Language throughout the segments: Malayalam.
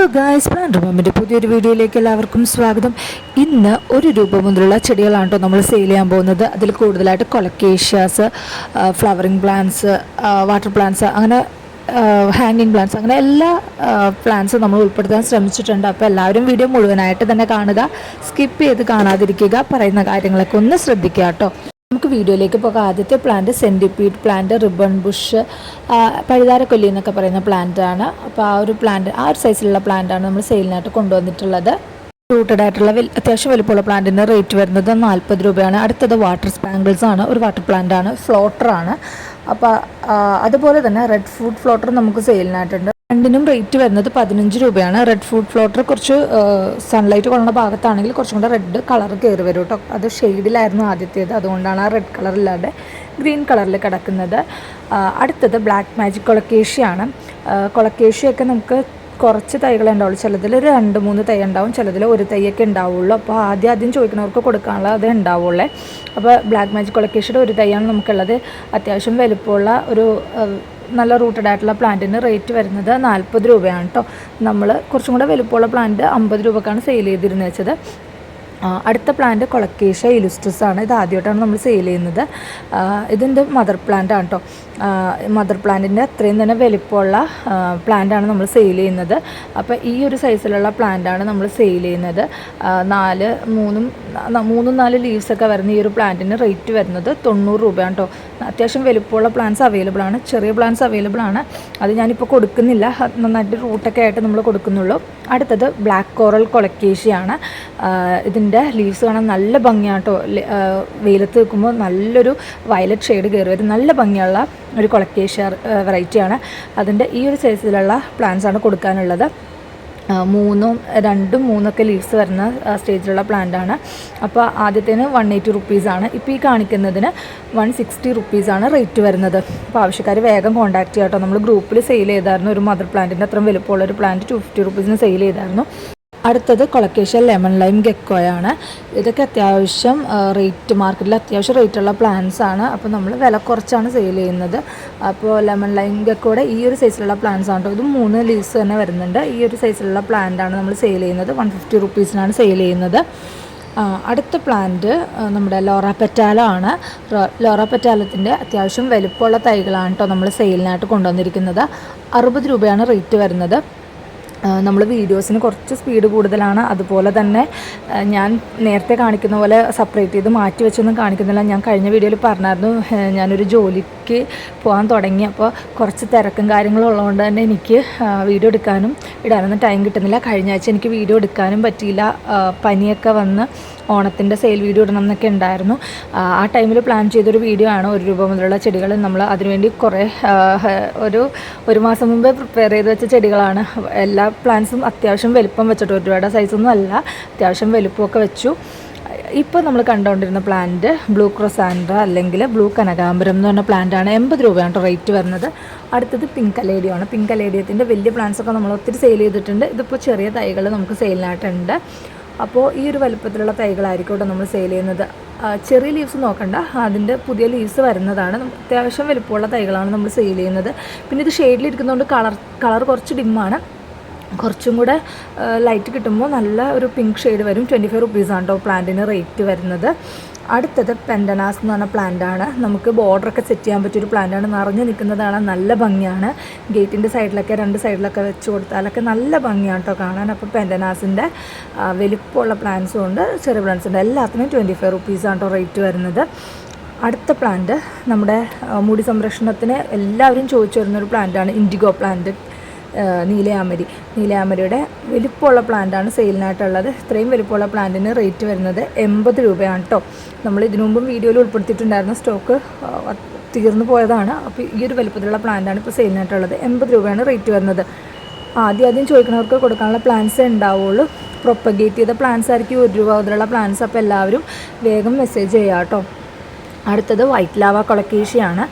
ഹലോ ഗായ്സ് പ്ലാന്റ് പുതിയൊരു വീഡിയോയിലേക്ക് എല്ലാവർക്കും സ്വാഗതം. ഇന്ന് ഒരു രൂപ മുതലുള്ള ചെടികളാണ് കേട്ടോ നമ്മൾ സെയിൽ ചെയ്യാൻ പോകുന്നത്. അതിൽ കൂടുതലായിട്ട് colocasias flowering plants water plants അങ്ങനെ ഹാങ്ങിങ് പ്ലാന്റ്സ് അങ്ങനെ എല്ലാ പ്ലാന്റ്സും നമ്മൾ ഉൾപ്പെടുത്താൻ ശ്രമിച്ചിട്ടുണ്ട്. അപ്പോൾ എല്ലാവരും വീഡിയോ മുഴുവനായിട്ട് തന്നെ കാണുക. സ്കിപ്പ് ചെയ്ത് കാണാതിരിക്കുക. പറയുന്ന കാര്യങ്ങളൊക്കെ ഒന്ന് ശ്രദ്ധിക്കുക കേട്ടോ. വീഡിയോയിലേക്ക് പോകാം. ആദ്യത്തെ plant centipede plant ribbon bush പഴുതാരക്കൊല്ലി എന്നൊക്കെ പറയുന്ന പ്ലാന്റ് ആണ്. അപ്പോൾ ആ ഒരു പ്ലാന്റ് ആ ഒരു സൈസിലുള്ള പ്ലാന്റ് ആണ് നമ്മൾ സെയിലിനായിട്ട് കൊണ്ടുവന്നിട്ടുള്ളത്. റൂട്ടഡ് ആയിട്ടുള്ള അത്യാവശ്യം വലുപ്പമുള്ള പ്ലാന്റിന് റേറ്റ് വരുന്നത് നാൽപ്പത് രൂപയാണ്. അടുത്തത് വാട്ടർ സ്പാങ്കിൾസ് ആണ്. ഒരു വാട്ടർ പ്ലാന്റ് ആണ്. ഫ്ലോട്ടർ ആണ്. അപ്പോൾ അതുപോലെ തന്നെ റെഡ് ഫുഡ് ഫ്ലോട്ടർ നമുക്ക് സെയിലിനായിട്ടുണ്ട് രണ്ടിനും റേറ്റ് വരുന്നത് പതിനഞ്ച് രൂപയാണ്. റെഡ് ഫുഡ് ഫ്ലോട്ടർ കുറച്ച് സൺലൈറ്റ് കൊള്ളുന്ന ഭാഗത്താണെങ്കിൽ കുറച്ചും കൂടെ റെഡ് കളർ കയറി വരും കേട്ടോ അത് ഷെയ്ഡിലായിരുന്നു ആദ്യത്തേത്. അതുകൊണ്ടാണ് ആ റെഡ് കളറില്ലാതെ ഗ്രീൻ കളറിൽ കിടക്കുന്നത്. അടുത്തത് ബ്ലാക്ക് മാജിക് കൊളക്കേഷ്യയാണ് കൊളക്കേഷ്യൊക്കെ നമുക്ക് കുറച്ച് തൈകളെ ഉണ്ടാവുള്ളൂ. ചിലതിൽ രണ്ട് മൂന്ന് തൈ ഉണ്ടാവും. ചിലതിൽ ഒരു തൈയൊക്കെ ഉണ്ടാവുള്ളൂ. അപ്പോൾ ആദ്യം ആദ്യം ചോദിക്കുന്നവർക്ക് കൊടുക്കാനുള്ള അത് ഉണ്ടാവുള്ളേ. അപ്പോൾ ബ്ലാക്ക് മാജിക് കൊളക്കേഷ്യയുടെ ഒരു തൈയാണ് നമുക്കുള്ളത്. അത്യാവശ്യം വലുപ്പമുള്ള ഒരു നല്ല റൂട്ടഡ് ആയിട്ടുള്ള പ്ലാന്റിന് റേറ്റ് വരുന്നത് നാൽപ്പത് രൂപയാണ് കേട്ടോ നമ്മൾ കുറച്ചും കൂടെ വലുപ്പമുള്ള പ്ലാന്റ് അമ്പത് രൂപക്കാണ് സെയിൽ ചെയ്തിരുന്നത് വെച്ചത്. അടുത്ത പ്ലാന്റ് കൊളക്കേഷ്യ ഇലുസ്ട്രസ് ആണ് ഇത് ആദ്യമായിട്ടാണ് നമ്മൾ സെയിൽ ചെയ്യുന്നത്. ഇതിന്റെ മദർ പ്ലാന്റ് ആണ് കേട്ടോ മദർ പ്ലാന്റിന്റെ അത്രയും തന്നെ വലിപ്പമുള്ള പ്ലാന്റാണ് നമ്മൾ സെയിൽ ചെയ്യുന്നത്. അപ്പോൾ ഈ ഒരു സൈസിലുള്ള പ്ലാന്റാണ് നമ്മൾ സെയിൽ ചെയ്യുന്നത്. നാല് മൂന്നും മൂന്നും നാല് ലീവ്സ് ഒക്കെ വരുന്ന ഈ ഒരു പ്ലാന്റിന് റേറ്റ് വരുന്നത് തൊണ്ണൂറ് രൂപയാണ് കേട്ടോ അത്യാവശ്യം വലിപ്പമുള്ള പ്ലാന്റ്സ് അവൈലബിൾ ആണ്. ചെറിയ പ്ലാന്റ്സ് അവൈലബിൾ ആണ്. അത് ഞാനിപ്പോൾ കൊടുക്കുന്നില്ല. നന്നായിട്ട് റൂട്ടൊക്കെ ആയിട്ട് നമ്മൾ കൊടുക്കുന്നുള്ളൂ. അടുത്തത് ബ്ലാക്ക് കോറൽ കൊളക്കേഷ്യയാണ് ഇതിന്റെ ലീവ്സ് കാണാൻ നല്ല ഭംഗിയാണ് കേട്ടോ വെയിലത്ത് നിൽക്കുമ്പോൾ നല്ലൊരു വയലറ്റ് ഷെയ്ഡ് കയറി വരും. നല്ല ഭംഗിയുള്ള ഒരു കൊളക്കേഷ്യ വെറൈറ്റിയാണ്. അതിന്റെ ഈ ഒരു സൈസിലുള്ള പ്ലാന്റ്സ് ആണ് കൊടുക്കാനുള്ളത് മൂന്നും രണ്ടും മൂന്നൊക്കെ ലീവ്സ് വരുന്ന സ്റ്റേജിലുള്ള പ്ലാന്റ് ആണ് അപ്പോൾ ആദ്യത്തേന് വൺ എയ്റ്റി റുപ്പീസാണ്. ഇപ്പോൾ ഈ കാണിക്കുന്നതിന് വൺ സിക്സ്റ്റി റുപ്പീസാണ് റേറ്റ് വരുന്നത്. അപ്പോൾ ആവശ്യക്കാർ വേഗം കോൺടാക്ട് ചെയ്യാം കേട്ടോ നമ്മൾ ഗ്രൂപ്പിൽ സെയിൽ ചെയ്തായിരുന്നു ഒരു മദർ പ്ലാന്റിന്റെ അത്രയും വലുപ്പമുള്ള ഒരു പ്ലാന്റ് ടു ഫിഫ്റ്റി റുപ്പീസിന് സെയിൽ ചെയ്തായിരുന്നു. അടുത്തത് കൊളക്കേഷ്യ ലെമൺ ലൈം ഗെക്കോയാണ്. ഇതൊക്കെ അത്യാവശ്യം റേറ്റ് മാർക്കറ്റിൽ അത്യാവശ്യം റേറ്റുള്ള പ്ലാന്റ്സ് ആണ്. അപ്പോൾ നമ്മൾ വില കുറച്ചാണ് സെയിൽ ചെയ്യുന്നത്. അപ്പോൾ ലെമൺ ലൈം ഗെക്കോയുടെ ഈ ഒരു സൈസിലുള്ള പ്ലാന്റ്സ് ആണ് കേട്ടോ ഇത് മൂന്ന് ലീവ്സ് തന്നെ വരുന്നുണ്ട്. ഈ ഒരു സൈസിലുള്ള പ്ലാന്റ് ആണ് നമ്മൾ സെയിൽ ചെയ്യുന്നത്. വൺ ഫിഫ്റ്റി റുപ്പീസിനാണ് സെയിൽ ചെയ്യുന്നത്. അടുത്ത പ്ലാന്റ് നമ്മുടെ ലോറ പെറ്റാലോ ആണ്. ലോറ പെറ്റാലത്തിന്റെ അത്യാവശ്യം വലുപ്പമുള്ള തൈകളാണ് കേട്ടോ നമ്മൾ സെയിലിനായിട്ട് കൊണ്ടുവന്നിരിക്കുന്നത്. അറുപത് രൂപയാണ് റേറ്റ് വരുന്നത്. നമ്മൾ വീഡിയോസിന് കുറച്ച് സ്പീഡ് കൂടുതലാണ്. അതുപോലെ തന്നെ ഞാൻ നേരത്തെ കാണിക്കുന്ന പോലെ സെപ്പറേറ്റ് ചെയ്ത് മാറ്റി വെച്ചൊന്നും കാണിക്കുന്നില്ല. ഞാൻ കഴിഞ്ഞ വീഡിയോയിൽ പറഞ്ഞായിരുന്നു ഞാനൊരു ജോലിക്ക് പോകാൻ തുടങ്ങി. അപ്പോൾ കുറച്ച് തിരക്കും കാര്യങ്ങളും ഉള്ളതുകൊണ്ട് തന്നെ എനിക്ക് വീഡിയോ എടുക്കാനും ഇടാനൊന്നും ടൈം കിട്ടുന്നില്ല. കഴിഞ്ഞ ആഴ്ച എനിക്ക് വീഡിയോ എടുക്കാനും പറ്റിയില്ല. പനിയൊക്കെ വന്ന് ഓണത്തിന്റെ സെയിൽ വീഡിയോ ഇടണം എന്നൊക്കെ ഉണ്ടായിരുന്നു. ആ, ടൈമിൽ പ്ലാൻ ചെയ്തൊരു വീഡിയോ ആണ്. ഒരു രൂപ മുതലുള്ള ചെടികൾ നമ്മൾ അതിനുവേണ്ടി കുറേ ഒരു ഒരു മാസം മുമ്പേ പ്രിപ്പയർ ചെയ്ത് വെച്ച ചെടികളാണ്. എല്ലാ പ്ലാന്റ്സും അത്യാവശ്യം വലുപ്പം വെച്ചിട്ട് ഒരുപാട് സൈസൊന്നും അല്ല. അത്യാവശ്യം വലുപ്പമൊക്കെ വെച്ചു. ഇപ്പോൾ നമ്മൾ കണ്ടുകൊണ്ടിരുന്ന പ്ലാന്റ് ബ്ലൂ ക്രൊസാൻഡ്ര അല്ലെങ്കിൽ ബ്ലൂ കനകാംബരം എന്ന് പറഞ്ഞ പ്ലാന്റ് ആണ് എൺപത് രൂപയാണ് റേറ്റ് വരുന്നത്. അടുത്തത് പിങ്ക് കലേഡിയമാണ് പിങ്ക് അലേഡിയത്തിന്റെ വലിയ പ്ലാന്റ്സൊക്കെ നമ്മൾ ഒത്തിരി സെയിൽ ചെയ്തിട്ടുണ്ട്. ഇതിപ്പോൾ ചെറിയ തൈകൾ നമുക്ക് സെയിലിനായിട്ടുണ്ട് അപ്പോൾ ഈ ഒരു വലുപ്പത്തിലുള്ള തൈകളായിരിക്കും കേട്ടോ നമ്മൾ സെയിൽ ചെയ്യുന്നത്. ചെറിയ ലീവ്സ് നോക്കണ്ട. അതിന്റെ പുതിയ ലീവ്സ് വരുന്നതാണ്. അത്യാവശ്യം വലുപ്പമുള്ള തൈകളാണ് നമ്മൾ സെയിൽ ചെയ്യുന്നത്. പിന്നെ ഇത് ഷെയ്ഡിലിരിക്കുന്നതുകൊണ്ട് കളർ കളർ കുറച്ച് ഡിമ്മാണ് കുറച്ചും കൂടെ ലൈറ്റ് കിട്ടുമ്പോൾ നല്ല ഒരു പിങ്ക് ഷെയ്ഡ് വരും. ട്വന്റി ഫൈവ് റുപ്പീസാണ് കേട്ടോ പ്ലാന്റിന് റേറ്റ് വരുന്നത്. അടുത്തത് പെൻഡനാസ് എന്ന് പറഞ്ഞ പ്ലാന്റാണ് നമുക്ക് ബോർഡറൊക്കെ സെറ്റ് ചെയ്യാൻ പറ്റിയൊരു പ്ലാന്റാണ് നിറഞ്ഞു നിൽക്കുന്നതാണ്. നല്ല ഭംഗിയാണ്. ഗേറ്റിന്റെ സൈഡിലൊക്കെ രണ്ട് സൈഡിലൊക്കെ വെച്ച് കൊടുത്താലൊക്കെ നല്ല ഭംഗിയാണ് കേട്ടോ കാണാൻ. അപ്പോൾ പെൻഡനാസിന്റെ വലിപ്പമുള്ള പ്ലാന്റ്സും ഉണ്ട്. ചെറിയ പ്ലാന്റ്സ് ഉണ്ട്. എല്ലാത്തിനും ട്വന്റി ഫൈവ് റുപ്പീസാണ് കേട്ടോ റേറ്റ് വരുന്നത്. അടുത്ത പ്ലാന്റ് നമ്മുടെ മുടി സംരക്ഷണത്തിന് എല്ലാവരും ചോദിച്ചു വരുന്നൊരു പ്ലാന്റാണ് ഇൻഡിഗോ പ്ലാന്റ് നീലയാമരി. നീലയാമരിയുടെ വലിപ്പമുള്ള പ്ലാന്റാണ് സെയിലിനായിട്ടുള്ളത്. ഇത്രയും വലിപ്പമുള്ള പ്ലാന്റിന് റേറ്റ് വരുന്നത് എൺപത് രൂപയാണ് കേട്ടോ നമ്മൾ ഇതിനു മുമ്പും വീഡിയോയിൽ ഉൾപ്പെടുത്തിയിട്ടുണ്ടായിരുന്ന സ്റ്റോക്ക് തീർന്നു പോയതാണ്. അപ്പോൾ ഈ ഒരു വലിപ്പത്തിലുള്ള പ്ലാന്റാണ് ഇപ്പോൾ സെയിലിനായിട്ടുള്ളത്. എൺപത് രൂപയാണ് റേറ്റ് വരുന്നത്. ആദ്യം ആദ്യം ചോദിക്കുന്നവർക്ക് കൊടുക്കാനുള്ള പ്ലാൻസ് ഉണ്ടാവുള്ളൂ. പ്രൊപ്പഗേറ്റ് ചെയ്ത പ്ലാൻസ് ആയിരിക്കും ഒരു രൂപ മുതലുള്ള പ്ലാൻസ് അപ്പോൾ എല്ലാവരും വേഗം മെസ്സേജ് ചെയ്യാം കേട്ടോ അടുത്തത് വൈറ്റ് ലാവ കൊളക്കേഷ്യയാണ്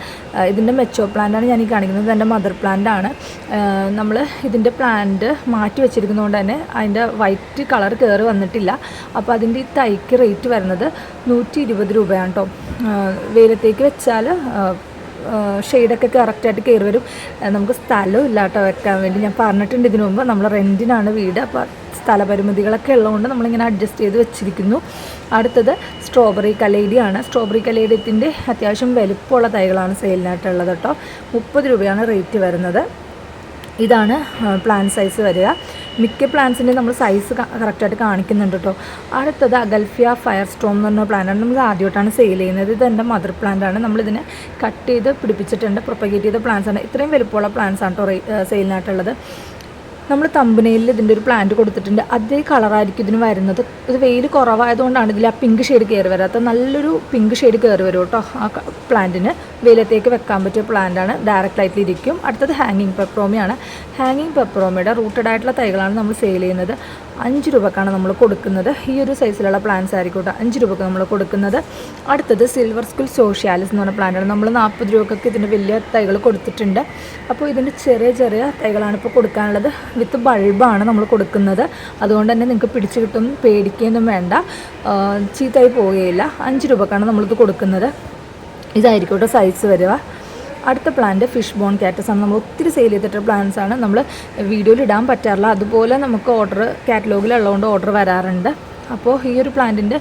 ഇതിന്റെ മെച്ചോ പ്ലാന്റാണ് ഞാൻ ഈ കാണിക്കുന്നത്. എന്റെ മദർ പ്ലാന്റ് ആണ്. നമ്മൾ ഇതിന്റെ പ്ലാന്റ് മാറ്റി വെച്ചിരിക്കുന്നതുകൊണ്ട് തന്നെ അതിന്റെ വൈറ്റ് കളർ കയറി വന്നിട്ടില്ല. അപ്പോൾ അതിന്റെ ഈ തൈക്ക് റേറ്റ് വരുന്നത് നൂറ്റി ഇരുപത് രൂപയാണ് കേട്ടോ വെയിലത്തേക്ക് വെച്ചാൽ ഷെയ്ഡൊക്കെ കറക്റ്റായിട്ട് കയറി വരും. നമുക്ക് സ്ഥലവും ഇല്ലാട്ടോ വെക്കാൻ വേണ്ടി. ഞാൻ പറഞ്ഞിട്ടുണ്ട് ഇതിനു മുമ്പ് നമ്മൾ റെന്റിനാണ് വീട്. അപ്പോൾ സ്ഥലപരിമിതികളൊക്കെ ഉള്ളതുകൊണ്ട് നമ്മളിങ്ങനെ അഡ്ജസ്റ്റ് ചെയ്ത് വെച്ചിരിക്കുന്നു. അടുത്തത് സ്ട്രോബെറി കലേഡിയാണ് സ്ട്രോബെറി കലേഡിയത്തിന്റെ അത്യാവശ്യം വലുപ്പമുള്ള തൈകളാണ് സെയിലിനായിട്ടുള്ളത് കേട്ടോ. മുപ്പത് രൂപയാണ് റേറ്റ് വരുന്നത്. ഇതാണ് പ്ലാൻ സൈസ് വരിക. മിക്ക പ്ലാന്റ്സിന്റെ നമ്മൾ സൈസ് കറക്റ്റായിട്ട് കാണിക്കുന്നുണ്ട് കേട്ടോ അടുത്തത് അഗൽഫിയ ഫയർ സ്റ്റോം എന്ന് പറഞ്ഞ പ്ലാന്റാണ് നമ്മൾ ആദ്യമായിട്ടാണ് സെയിൽ ചെയ്യുന്നത്. ഇത് എന്റെ മദർ പ്ലാന്റ് ആണ്. നമ്മളിതിനെ കട്ട് ചെയ്ത് പിടിപ്പിച്ചിട്ടുണ്ട് പ്രൊപ്പഗേറ്റ് ചെയ്ത പ്ലാന്റ്സ് ആണ്. ഇത്രയും വലുപ്പമുള്ള പ്ലാന്റ്സ് ആണ് കേട്ടോ സെയിലിനായിട്ടുള്ളത് നമ്മൾ തമ്പനയിൽ ഇതിന്റെ ഒരു പ്ലാന്റ് കൊടുത്തിട്ടുണ്ട്. അതേ കളറായിരിക്കും ഇതിന് വരുന്നത്. ഇത് വെയിൽ കുറവായതുകൊണ്ടാണ് ഇതിൽ ആ പിങ്ക് ഷെയ്ഡ് കയറി വരാത്ത നല്ലൊരു പിങ്ക് ഷെയ്ഡ് കയറി വരും കേട്ടോ ആ പ്ലാന്റിന് വെയിലത്തേക്ക് വെക്കാൻ പറ്റിയ പ്ലാന്റാണ് ഡയറക്റ്റ് ആയിട്ട് ഇരിക്കും. അടുത്തത് ഹാങ്ങിങ് പെപ്രോമിയാണ് ഹാങ്ങിങ് പെപ്രോമിയുടെ റൂട്ടഡ് ആയിട്ടുള്ള തൈകളാണ് നമ്മൾ സെയിൽ ചെയ്യുന്നത്. അഞ്ച് രൂപക്കാണ് നമ്മൾ കൊടുക്കുന്നത്. ഈ ഒരു സൈസിലുള്ള പ്ലാന്റ്സ് ആയിരിക്കും കേട്ടോ അഞ്ച് രൂപക്ക് നമ്മൾ കൊടുക്കുന്നത്. അടുത്തത് സിൽവർ സ്കൂൾ സോഷ്യാലിസ് എന്ന് പറഞ്ഞ പ്ലാന്റാണ് നമ്മൾ നാൽപ്പത് രൂപക്കൊക്കെ ഇതിന്റെ വലിയ തൈകൾ കൊടുത്തിട്ടുണ്ട്. അപ്പോൾ ഇതിന്റെ ചെറിയ ചെറിയ തൈകളാണ് ഇപ്പോൾ കൊടുക്കാനുള്ളത്. വിത്ത് ബൾബാണ് നമ്മൾ കൊടുക്കുന്നത്. അതുകൊണ്ട് തന്നെ നിങ്ങൾക്ക് പിടിച്ച് കിട്ടും പേടിക്കുകയൊന്നും വേണ്ട. ചീത്തായി പോവുകയില്ല. അഞ്ച് രൂപക്കാണ് നമ്മളിത് കൊടുക്കുന്നത്. ഇതായിരിക്കും കേട്ടോ സൈസ് വരിക. അടുത്ത പ്ലാന്റ് ഫിഷ് ബോൺ കാറ്റസ് ആണ്. നമ്മൾ ഒത്തിരി സെയിൽ ചെയ്തിട്ട് പ്ലാന്റ്സ് ആണ്. നമ്മൾ വീഡിയോയിൽ ഇടാൻ പറ്റാറില്ല. അതുപോലെ നമുക്ക് ഓർഡർ കാറ്റലോഗിലുള്ളതുകൊണ്ട് ഓർഡർ വരാറുണ്ട്. അപ്പോൾ ഈ ഒരു പ്ലാന്റിന്റെ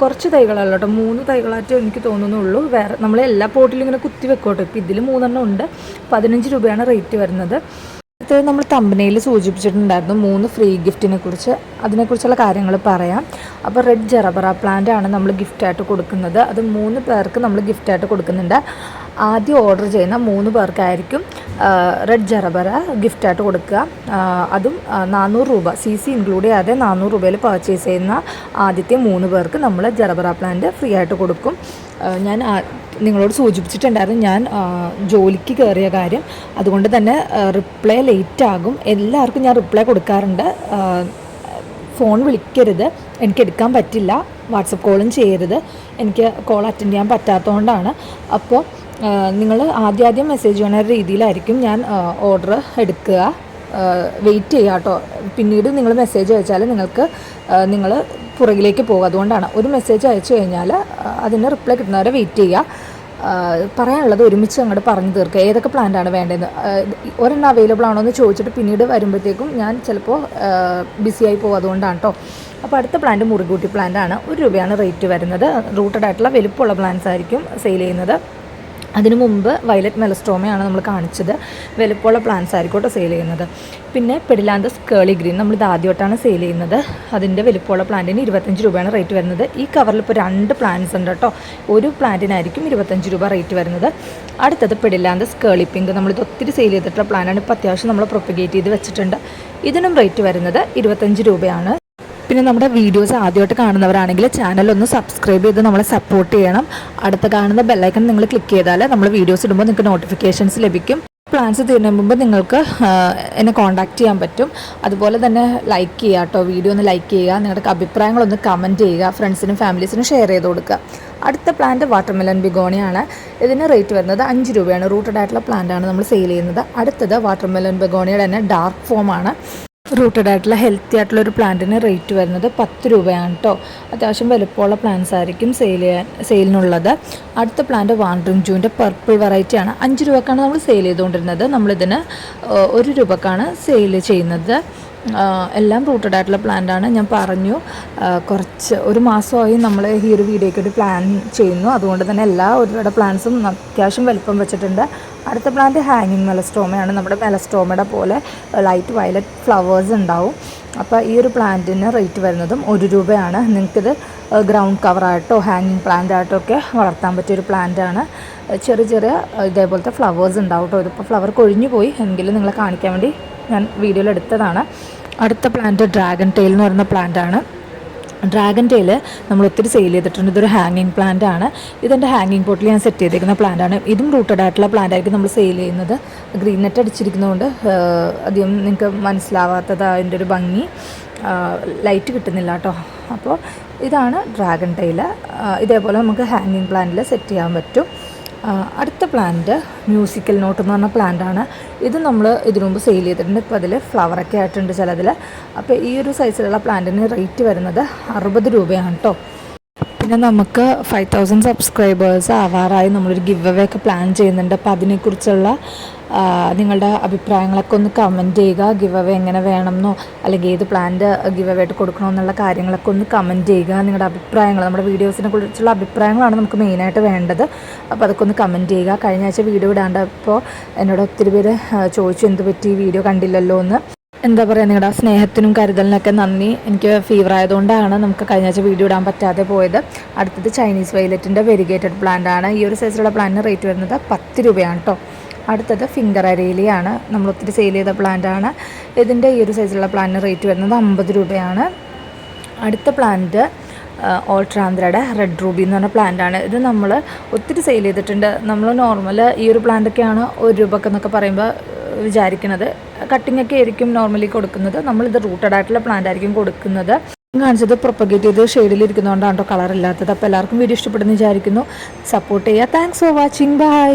കുറച്ച് തൈകളല്ല കേട്ടോ. മൂന്ന് തൈകളായിട്ട് എനിക്ക് തോന്നുന്നുള്ളൂ. വേറെ നമ്മൾ എല്ലാ പോട്ടിലും ഇങ്ങനെ കുത്തി വെക്കോട്ടെ ഇപ്പോൾ ഇതിൽ മൂന്നെണ്ണം ഉണ്ട്. പതിനഞ്ച് രൂപയാണ് റേറ്റ് വരുന്നത്. അടുത്തത് നമ്മൾ തമ്പനയിൽ സൂചിപ്പിച്ചിട്ടുണ്ടായിരുന്നു. മൂന്ന് ഫ്രീ ഗിഫ്റ്റിനെ കുറിച്ച്. അതിനെക്കുറിച്ചുള്ള കാര്യങ്ങൾ പറയാം. അപ്പോൾ റെഡ് ജെറബറ പ്ലാന്റ് ആണ് നമ്മൾ ഗിഫ്റ്റായിട്ട് കൊടുക്കുന്നത്. അത് മൂന്ന് പേർക്ക് നമ്മൾ ഗിഫ്റ്റായിട്ട് കൊടുക്കുന്നുണ്ട്. ആദ്യം ഓർഡർ ചെയ്യുന്ന മൂന്ന് പേർക്കായിരിക്കും റെഡ് ജറബറ ഗിഫ്റ്റായിട്ട് കൊടുക്കുക. അതും നാനൂറ് രൂപ. സി സി ഇൻക്ലൂഡ് ചെയ്യാതെ നാനൂറ് രൂപയിൽ പർച്ചേസ് ചെയ്യുന്ന ആദ്യത്തെ മൂന്ന് പേർക്ക് നമ്മൾ ജറബറ പ്ലാന്റ് ഫ്രീ ആയിട്ട് കൊടുക്കും. ഞാൻ നിങ്ങളോട് സൂചിപ്പിച്ചിട്ടുണ്ടായിരുന്നു ഞാൻ ജോലിക്ക് കയറിയ കാര്യം. അതുകൊണ്ട് തന്നെ റിപ്ലൈ ലേറ്റ് ആകും. എല്ലാവർക്കും ഞാൻ റിപ്ലൈ കൊടുക്കാറുണ്ട്. ഫോൺ വിളിക്കരുത്. എനിക്ക് എടുക്കാൻ പറ്റില്ല. വാട്സപ്പ് കോളും ചെയ്യരുത്. എനിക്ക് കോൾ അറ്റൻഡ് ചെയ്യാൻ പറ്റാത്തതുകൊണ്ടാണ്. അപ്പോൾ നിങ്ങൾ ആദ്യാദ്യം മെസ്സേജ് ചെയ്യണ രീതിയിലായിരിക്കും ഞാൻ ഓർഡർ എടുക്കുക. വെയിറ്റ് ചെയ്യുക കേട്ടോ. പിന്നീട് നിങ്ങൾ മെസ്സേജ് അയച്ചാൽ നിങ്ങൾക്ക് നിങ്ങൾ പുറകിലേക്ക് പോകും. അതുകൊണ്ടാണ് ഒരു മെസ്സേജ് അയച്ചു കഴിഞ്ഞാൽ അതിന് റിപ്ലൈ കിട്ടുന്നവരെ വെയിറ്റ് ചെയ്യുക. പറയാനുള്ളത് ഒരുമിച്ച് അങ്ങോട്ട് പറഞ്ഞു തീർക്കുക. ഏതൊക്കെ പ്ലാന്റാണ് വേണ്ടതെന്ന്. ഒരെണ്ണം അവൈലബിൾ ആണോ എന്ന് ചോദിച്ചിട്ട് പിന്നീട് വരുമ്പോഴത്തേക്കും ഞാൻ ചിലപ്പോൾ ബിസിയായി പോകും. അതുകൊണ്ടാണ് കേട്ടോ അപ്പോൾ അടുത്ത പ്ലാന്റ് മുറികൂട്ടി പ്ലാന്റ് ആണ്. ഒരു രൂപയാണ് റേറ്റ് വരുന്നത്. റൂട്ടഡ് ആയിട്ടുള്ള വലുപ്പമുള്ള പ്ലാന്റ്സ് ആയിരിക്കും സെയിൽ ചെയ്യുന്നത്. അതിനു മുമ്പ് വയലറ്റ് മെലസ്ട്രോമയാണ് നമ്മൾ കാണിച്ചത്. വലുപ്പമുള്ള പ്ലാന്റ്സ് ആയിരിക്കും സെയിൽ ചെയ്യുന്നത്. പിന്നെ പെഡിലാന്തസ് കേളി ഗ്രീൻ നമ്മൾ ഇത് ആദ്യമായിട്ടാണ് സെയിൽ ചെയ്യുന്നത്. അതിന്റെ വലുപ്പമുള്ള പ്ലാന്റിന് ഇരുപത്തഞ്ച് രൂപയാണ് റേറ്റ് വരുന്നത്. ഈ കവറിൽ ഇപ്പോൾ രണ്ട് പ്ലാന്റ്സ് ഉണ്ട് കേട്ടോ. ഒരു പ്ലാന്റിനായിരിക്കും ഇരുപത്തഞ്ച് രൂപ റേറ്റ് വരുന്നത്. അടുത്തത് പെഡിലാന്തസ് കേളി പിങ്ക് നമ്മളിത് ഒത്തിരി സെയിൽ ചെയ്തിട്ടുള്ള പ്ലാനാണ് ഇപ്പോൾ അത്യാവശ്യം നമ്മൾ പ്രൊപ്പഗേറ്റ് ചെയ്ത് വെച്ചിട്ടുണ്ട്. ഇതിനും റേറ്റ് വരുന്നത് ഇരുപത്തഞ്ച് രൂപയാണ്. പിന്നെ നമ്മുടെ വീഡിയോസ് ആദ്യമായിട്ട് കാണുന്നവരാണെങ്കിൽ ചാനൽ ഒന്ന് സബ്സ്ക്രൈബ് ചെയ്ത് നമ്മളെ സപ്പോർട്ട് ചെയ്യണം. അടുത്ത കാണുന്ന ബെല്ലൈക്കൺ നിങ്ങൾ ക്ലിക്ക് ചെയ്താൽ നമ്മൾ വീഡിയോസ് ഇടുമ്പോൾ നിങ്ങൾക്ക് നോട്ടിഫിക്കേഷൻസ് ലഭിക്കും. പ്ലാൻസ് മുമ്പ് നിങ്ങൾക്ക് എന്നെ കോൺടാക്റ്റ് ചെയ്യാൻ പറ്റും. അതുപോലെ തന്നെ ലൈക്ക് ചെയ്യുക കേട്ടോ വീഡിയോ ഒന്ന് ലൈക്ക് ചെയ്യുക. നിങ്ങളുടെ അഭിപ്രായങ്ങളൊന്ന് കമന്റ് ചെയ്യുക. ഫ്രണ്ട്സിനും ഫാമിലീസിനും ഷെയർ ചെയ്ത് കൊടുക്കുക. അടുത്ത പ്ലാന്റ് വാട്ടർമെലൺ ബിഗോണിയാണ് ഇതിന് റേറ്റ് വരുന്നത് അഞ്ച് രൂപയാണ്. റൂട്ടഡ് ആയിട്ടുള്ള പ്ലാന്റ് ആണ് നമ്മൾ സെയിൽ ചെയ്യുന്നത്. അടുത്തത് വാട്ടർമെലൺ ബിഗോണിയുടെ തന്നെ ഡാർക്ക് ഫോമാണ് റൂട്ടഡ് ആയിട്ടുള്ള ഹെൽത്തി ആയിട്ടുള്ള ഒരു പ്ലാന്റിന് റേറ്റ് വരുന്നത് പത്ത് രൂപയാണ് കേട്ടോ അത്യാവശ്യം വലുപ്പമുള്ള പ്ലാന്റ്സ് ആയിരിക്കും സെയിൽ ചെയ്യാൻ സെയിലിനുള്ളത് അടുത്ത പ്ലാന്റ് വാൻഡ്രിങ് ജൂവിന്റെ പർപ്പിൾ വെറൈറ്റിയാണ് അഞ്ച് രൂപക്കാണ് നമ്മൾ സെയിൽ ചെയ്തുകൊണ്ടിരുന്നത്. നമ്മളിതിന് ഒരു രൂപക്കാണ് സെയിൽ ചെയ്യുന്നത്. എല്ലാം റൂട്ടഡ് ആയിട്ടുള്ള പ്ലാന്റ് ആണ്. ഞാൻ പറഞ്ഞു കുറച്ച് ഒരു മാസമായി നമ്മൾ ഈ ഒരു വീഡിയോയ്ക്ക് ഒരു പ്ലാൻ ചെയ്യുന്നു. അതുകൊണ്ട് തന്നെ എല്ലാ ഒരുപാട് പ്ലാന്റ്സും അത്യാവശ്യം വലുപ്പം വെച്ചിട്ടുണ്ട്. അടുത്ത പ്ലാന്റ് ഹാങ്ങിങ് മെലസ്ട്രോമയാണ് നമ്മുടെ മെലസ്ട്രോമയുടെ പോലെ ലൈറ്റ് വയലറ്റ് ഫ്ലവേഴ്സ് ഉണ്ടാവും. അപ്പോൾ ഈ ഒരു പ്ലാന്റിന് റേറ്റ് വരുന്നതും ഒരു രൂപയാണ്. നിങ്ങൾക്കിത് ഗ്രൗണ്ട് കവറായിട്ടോ ഹാങ്ങിങ് പ്ലാന്റ് ആയിട്ടോ ഒക്കെ വളർത്താൻ പറ്റിയ ഒരു പ്ലാന്റാണ് ചെറിയ ചെറിയ ഇതേപോലത്തെ ഫ്ലവേഴ്സ് ഉണ്ടാവും കേട്ടോ ഇതിപ്പോൾ ഫ്ലവർ കൊഴിഞ്ഞു പോയി എങ്കിലും നിങ്ങളെ കാണിക്കാൻ വേണ്ടി ഞാൻ വീഡിയോയിൽ എടുത്തതാണ്. അടുത്ത പ്ലാന്റ് ഡ്രാഗൺ ടെയിൽ എന്ന് പറയുന്ന പ്ലാന്റ് ആണ്. ഡ്രാഗൺ ടെയിൽ നമ്മൾ ഒത്തിരി സെയിൽ ചെയ്തിട്ടുണ്ട്. ഇതൊരു ഹാങ്ങിങ് പ്ലാന്റ് ആണ്. ഇതെന്റെ ഹാങ്ങിങ് പോട്ടിൽ ഞാൻ സെറ്റ് ചെയ്തിരിക്കുന്ന പ്ലാന്റ് ആണ്. ഇതും റൂട്ടഡ് ആയിട്ടുള്ള പ്ലാന്റ് ആയിരിക്കും നമ്മൾ സെയിൽ ചെയ്യുന്നത്. ഗ്രീൻ നെറ്റ് അടിച്ചിരിക്കുന്നതുകൊണ്ട് അധികം നിങ്ങൾക്ക് മനസ്സിലാവാത്തത് അതിന്റെ ഒരു ഭംഗി. ലൈറ്റ് കിട്ടുന്നില്ല കേട്ടോ. അപ്പോൾ ഇതാണ് ഡ്രാഗൺ ടെയിൽ ഇതേപോലെ നമുക്ക് ഹാങ്ങിങ് പ്ലാന്റിൽ സെറ്റ് ചെയ്യാൻ പറ്റും. അടുത്ത പ്ലാന്റ് മ്യൂസിക്കൽ നോട്ട് എന്ന് പറഞ്ഞ പ്ലാന്റാണ് ഇത് നമ്മൾ ഇതിനു മുമ്പ് സെയിൽ ചെയ്തിട്ടുണ്ട്. ഇപ്പോൾ അതിൽ ഫ്ലവറൊക്കെ ആയിട്ടുണ്ട് ചിലതിൽ അപ്പോൾ ഈ ഒരു സൈസിലുള്ള പ്ലാന്റിന് റേറ്റ് വരുന്നത് അറുപത് രൂപയാണ് കേട്ടോ പിന്നെ നമുക്ക് ഫൈവ് തൗസൻഡ് സബ്സ്ക്രൈബേഴ്സ് ആവാറായി നമ്മളൊരു ഗിവ് അവേ ഒക്കെ പ്ലാൻ ചെയ്യുന്നുണ്ട്. അപ്പോൾ അതിനെക്കുറിച്ചുള്ള നിങ്ങളുടെ അഭിപ്രായങ്ങളൊക്കെ ഒന്ന് കമന്റ് ചെയ്യുക. ഗിവ് അവേ എങ്ങനെ വേണമെന്നോ അല്ലെങ്കിൽ ഏത് പ്ലാന്റെ ഗിവ് അവേ ആയിട്ട് കൊടുക്കണമെന്നുള്ള കാര്യങ്ങളൊക്കെ ഒന്ന് കമന്റ് ചെയ്യുക. നിങ്ങളുടെ അഭിപ്രായങ്ങൾ നമ്മുടെ വീഡിയോസിനെ കുറിച്ചുള്ള അഭിപ്രായങ്ങളാണ് നമുക്ക് മെയിനായിട്ട് വേണ്ടത്. അപ്പോൾ അതൊക്കെ ഒന്ന് കമന്റ് ചെയ്യുക. കഴിഞ്ഞ ആഴ്ച വീഡിയോ ഇടാണ്ടപ്പോൾ എന്നോട് ഒത്തിരി പേര് ചോദിച്ചു എന്ത് പറ്റി വീഡിയോ കണ്ടില്ലല്ലോ എന്ന് എന്താ പറയുക നിങ്ങളുടെ സ്നേഹത്തിനും കരുതലിനൊക്കെ നന്ദി. എനിക്ക് ഫീവർ ആയതുകൊണ്ടാണ് നമുക്ക് കഴിഞ്ഞ ആഴ്ച വീഡിയോ ഇടാൻ പറ്റാതെ പോയത്. അടുത്തത് ചൈനീസ് വൈലറ്റിന്റെ വെരിഗേറ്റഡ് പ്ലാന്റ് ആണ്. ഈ ഒരു സൈസിലുള്ള പ്ലാന്റിന് റേറ്റ് വരുന്നത് പത്ത് രൂപയാണ് കേട്ടോ അടുത്തത് ഫിംഗർ അരേലിയാണ് നമ്മൾ ഒത്തിരി സെയിൽ ചെയ്ത പ്ലാന്റ് ആണ്. ഇതിന്റെ ഈ ഒരു സൈസിലുള്ള പ്ലാന്റിന് റേറ്റ് വരുന്നത് അമ്പത് രൂപയാണ്. അടുത്ത പ്ലാന്റ് ഓൾട്രാന്ത്രയുടെ റെഡ് റൂബി എന്ന് പറഞ്ഞ പ്ലാന്റ് ആണ്. ഇത് നമ്മൾ ഒത്തിരി സെയിൽ ചെയ്തിട്ടുണ്ട്. നമ്മൾ നോർമൽ ഈ ഒരു പ്ലാന്റൊക്കെയാണ് ഒരു രൂപക്കെന്നൊക്കെ പറയുമ്പോൾ വിചാരിക്കുന്നത്. കട്ടിംഗ് ഒക്കെ ആയിരിക്കും നോർമലി കൊടുക്കുന്നത്. നമ്മൾ ഇത് റൂട്ടഡ് ആയിട്ടുള്ള പ്ലാന്റ് ആയിരിക്കും കൊടുക്കുന്നത്. കാണിച്ചത് പ്രൊപ്പഗേറ്റ് ചെയ്ത് ഷെയ്ഡിൽ ഇരിക്കുന്നതുകൊണ്ടാണ് കളർ ഇല്ലാത്തത്. അപ്പോൾ എല്ലാവർക്കും വീഡിയോ ഇഷ്ടപ്പെടുന്നു വിചാരിക്കുന്നു. സപ്പോർട്ട് ചെയ്യുക താങ്ക്സ് ഫോർ വാച്ചിങ് ബൈ